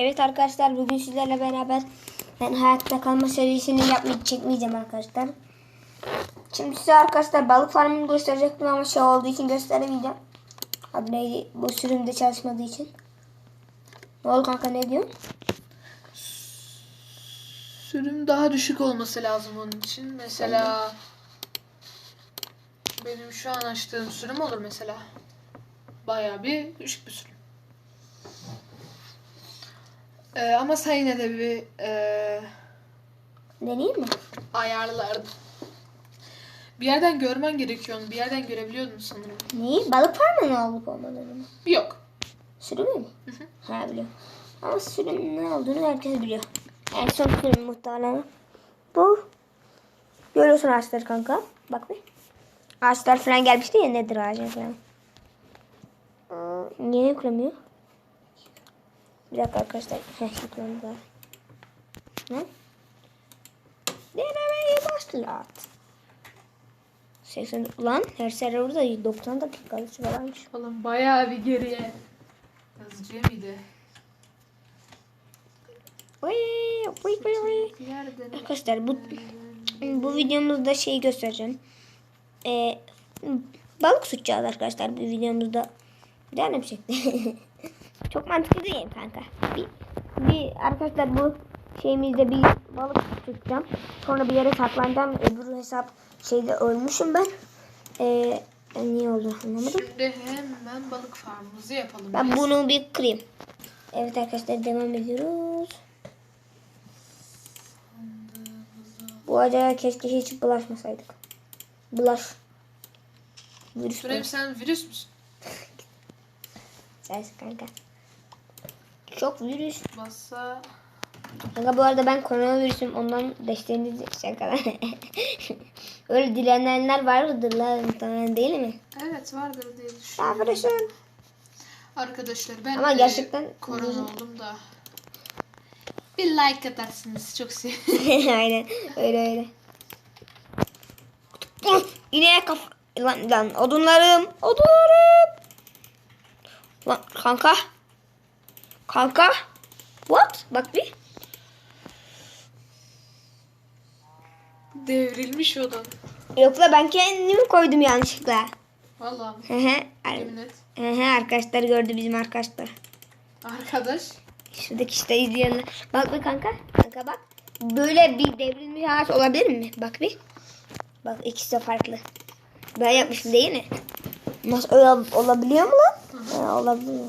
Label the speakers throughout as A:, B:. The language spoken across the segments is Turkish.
A: Evet arkadaşlar bugün sizlerle beraber ben hayatta kalma serisini yapmayı çekmeyeceğim arkadaşlar. Şimdi size arkadaşlar balık farmını gösterecektim ama şey olduğu için gösteremeyeceğim. Neydi? Bu sürümde çalışmadığı için. Ne oldu kanka ne diyorsun?
B: Sürüm daha düşük olması lazım onun için. Mesela benim şu an açtığım sürüm olur mesela. Bayağı bir düşük bir sürüm. Ee, ama sen yine de bir e,
A: Deneyeyim mi?
B: ayarlardın. Bir yerden görmen gerekiyor onu. Bir yerden görebiliyordun sanırım.
A: Neyi? Balık farmı olup olmadığını mı?
B: Yok.
A: Sürümü mü? Ha biliyorum. Ama sürüm ne olduğunu herkes biliyor. En son sürüm muhtemelen. Bu. Görüyorsun ağaçları kanka. Bak bir. Ağaçlar falan gelmişti ya nedir ağacın falan. Aa, Niye yüklemüyor? Bir dakika arkadaşlar. Daha. Ne? Denemeyi başlat. 80 ulan her serverda 90 dakikalık varmış.
B: Oğlum bayağı bir geriye. Yazıcıya mıydı?
A: Vay, vay.
B: Bir yerden.
A: Arkadaşlar bu bu videomuzda şeyi göstereceğim. Ee, balık tutacağız arkadaşlar bu videomuzda. Bir şekilde? Çok mantıklı değil mi kanka? Bir, bir arkadaşlar bu şeyimizde bir balık tutacağım. Sonra bir yere saklanacağım. Öbür hesap şeyde ölmüşüm ben. Ee, niye oldu anlamadım.
B: Şimdi hemen balık farmımızı yapalım.
A: Ben
B: biz.
A: bunu bir kırayım. Evet arkadaşlar devam ediyoruz. Bu acaya keşke hiç bulaşmasaydık. Bulaş. Virüs bulaş.
B: sen virüs müsün?
A: Sensin kanka. Çok virüs.
B: Bassa
A: Kanka bu arada ben koronavirüsüm ondan desteğinizi şakalar. Öyle dilenenler vardır la muhtemelen değil mi?
B: Evet vardır diye düşünüyorum.
A: virüsün.
B: Arkadaşlar ben
A: Ama gerçekten-
B: korona oldum da. Bir like atarsınız çok sevinirim.
A: Aynen öyle öyle. Yine kaf... Lan, lan odunlarım. Odunlarım. Lan kanka. Kanka. What? Bak bir.
B: Devrilmiş odun.
A: Yok la ben kendimi koydum yanlışlıkla.
B: Vallahi
A: Hı hı. Ar-
B: yemin et.
A: Hı hı, arkadaşlar gördü bizim arkadaşlar.
B: Arkadaş.
A: Şuradaki işte izleyenler. Bak bir kanka. Kanka bak. Böyle bir devrilmiş ağaç olabilir mi? Bak bir. Bak ikisi de farklı. Ben yapmışım değil mi? Nasıl olabiliyor mu lan? Ha, olabiliyor.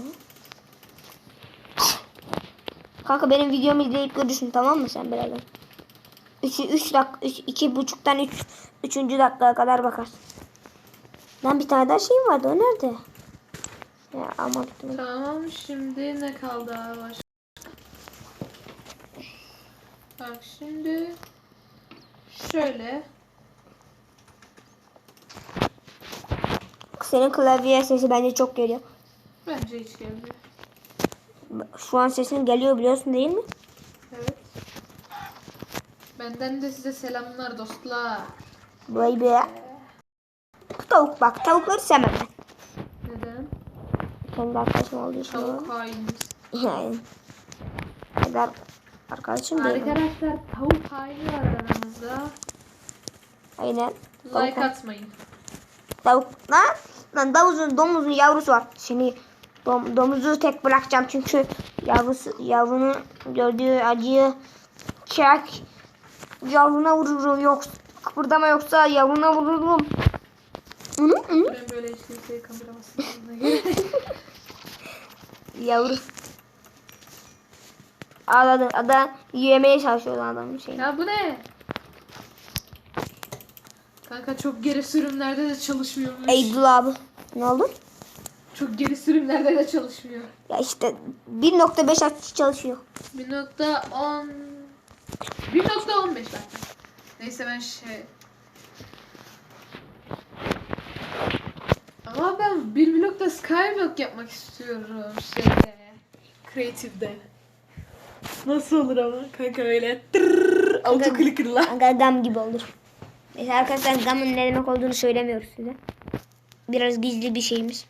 A: Kanka benim videomu izleyip görürsün tamam mı sen birazdan? 3 3 dakika 3 2 buçuktan 3 3. dakikaya kadar bakarsın. Lan bir tane daha şey vardı o nerede? Ya ama bitmedi.
B: Tamam şimdi ne kaldı baş? Bak şimdi şöyle
A: Senin klavye sesi bence çok geliyor.
B: bence hiç gelmiyor.
A: Şu an sesin geliyor biliyorsun değil mi?
B: Evet. Benden de size selamlar dostlar.
A: Vay be. Bu tavuk bak tavukları sevmem ben.
B: Neden?
A: Kendi arkadaşım olduğu için.
B: Tavuk hainiz.
A: Yani. Kadar arkadaşım değil.
B: Arkadaşlar tavuk haini var aramızda.
A: Aynen. Tavuk,
B: Like atmayın.
A: tavuk. Lan, lan domuzun, domuzun yavrusu var. Seni dom, domuzu tek bırakacağım çünkü yavrusu, yavrunun gördüğü acıyı çek. Yavruna vururum yok. Kıpırdama yoksa yavruna vururum. Hı hı.
B: Ben böyle hiç kimseyi kandıramazsın.
A: Yavru. Ağladı. Adam yemeye çalışıyordu adamın şeyini.
B: ya bu ne? Kanka çok geri sürümlerde de çalışmıyormuş.
A: Eydul abi. Ne oldu?
B: Çok geri sürümlerde de çalışmıyor.
A: Ya işte 1.5 açı çalışıyor.
B: 1.10 1.15 belki. Neyse ben şey Ama ben bir blokta skyblock yapmak istiyorum şeyde. Creative'de. Nasıl olur ama? Kanka öyle tırrrr, auto clicker'la.
A: Kanka gam gibi olur. Neyse arkadaşlar gamın ne demek olduğunu söylemiyoruz size. Biraz gizli bir şeyimiz.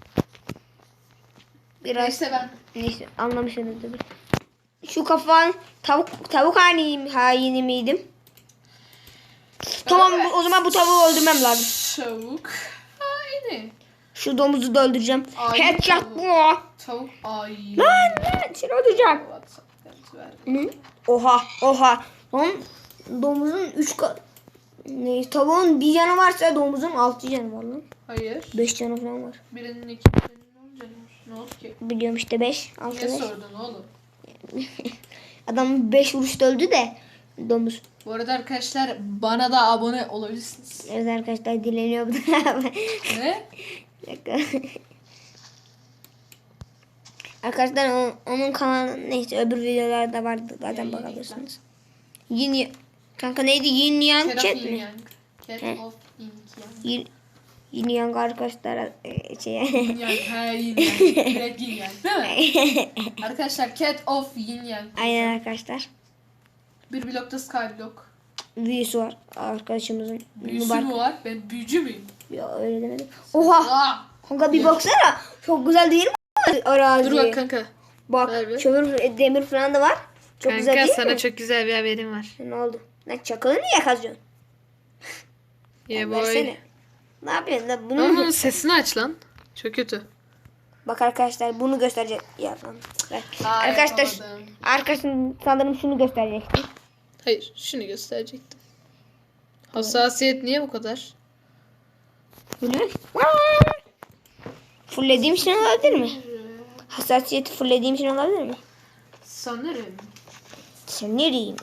A: Biraz
B: Neyse ben
A: neyse anlamışsınızdır. Şu kafan tavuk tavuk haini, haini miydim? Tamam o zaman bu tavuğu öldürmem lazım.
B: Tavuk. Aynı.
A: Şu domuzu da öldüreceğim.
B: Ay,
A: Headshot bu.
B: Tavuk ay.
A: Lan lan seni öldüreceğim. Oha oha. Lan domuzun 3 kat. Ne, tavuğun bir canı varsa domuzun 6 canı var lan.
B: Hayır.
A: 5 canı falan var.
B: Birinin iki, birinin. Ne oldu ki?
A: Biliyorum işte 5. 6
B: Niye
A: 5.
B: sordun oğlum?
A: Adam 5 vuruşta öldü de domuz.
B: Bu arada arkadaşlar bana da abone olabilirsiniz.
A: Evet arkadaşlar dileniyor bu da.
B: ne?
A: Arkadaşlar onun, onun kanalı neyse öbür videolarda vardı zaten bakabilirsiniz. Yin kanka neydi Yin Yang
B: Cat
A: mi?
B: Cat of Yin Yang.
A: Yin Yang arkadaşlar e, şey
B: Yin Yang. He Yin Yang. Direkt Yin Yang değil mi? Arkadaşlar Cat of Yin Yang.
A: Aynen arkadaşlar.
B: Bir blokta Skyblock.
A: Büyüsü var arkadaşımızın.
B: Büyüsü
A: Mübarek-
B: mü var? Ben büyücü müyüm?
A: Ya öyle demedim. Oha!
B: Aa!
A: Kanka bir baksana. Çok güzel değil mi arazi?
B: Dur bak kanka.
A: Bak
B: Ver bir.
A: kömür demir falan da var. Çok güzel değil mi?
B: çok güzel bir haberim var.
A: Ne oldu? Lan çakalı niye kazıyorsun?
B: Yeah
A: Versene. Ne yapıyorsun lan? Bunu
B: bunun sesini aç lan. Çok kötü.
A: Bak arkadaşlar bunu gösterecek. Ya, lan. Bak.
B: Aa,
A: arkadaşlar
B: yapamadım.
A: arkasını sanırım şunu gösterecektim.
B: Hayır şunu gösterecektim. Hassasiyet niye bu kadar?
A: Bunu. Fullediğim için olabilir mi? Hassasiyeti fullediğim için olabilir mi?
B: Sanırım.
A: Nereyim?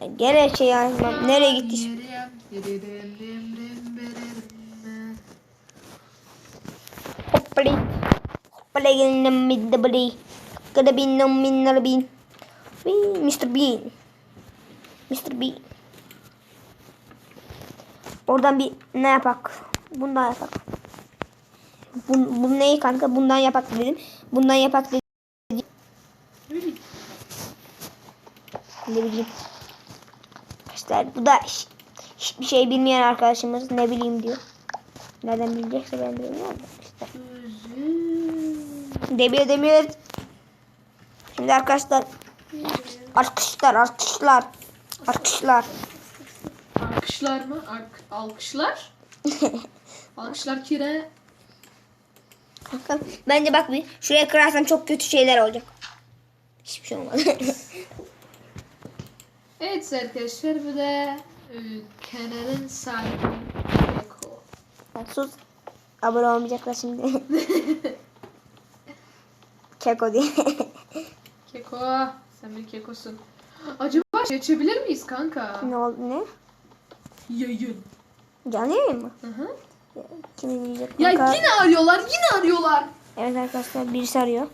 A: Ben gene şey yazmam. Nereye gitti? Hoppali. Hoppali gelin midde bali. Kada bin nom min nara bin. Wee, Mr. Bean. Mr. Bean. Oradan bir ne yapak? Bundan yapak. Bun, bu neyi kanka? Bundan yapak dedim. Bundan yapak dedim. Ne bileyim. Arkadaşlar bu da hiç- hiçbir şey bilmeyen arkadaşımız ne bileyim diyor. Nereden bilecekse ben de bilmiyorum. İşte. Demir demir. Şimdi arkadaşlar alkışlar alkışlar alkışlar.
B: Alkışlar mı? Alk- alkışlar? Alkışlar kire.
A: Bence bak bir şuraya kırarsan çok kötü şeyler olacak. Hiçbir şey olmadı.
B: Evet arkadaşlar bu da kanalın sahibi Eko.
A: Bak sus. Abone olmayacaklar şimdi. Keko diye.
B: Keko. Sen bir kekosun. Acaba geçebilir miyiz kanka?
A: ne oldu ne?
B: Yayın.
A: Canlı yayın mı?
B: Hı hı.
A: Kim izleyecek?
B: Ya
A: kanka?
B: yine arıyorlar, yine arıyorlar.
A: Evet arkadaşlar birisi arıyor.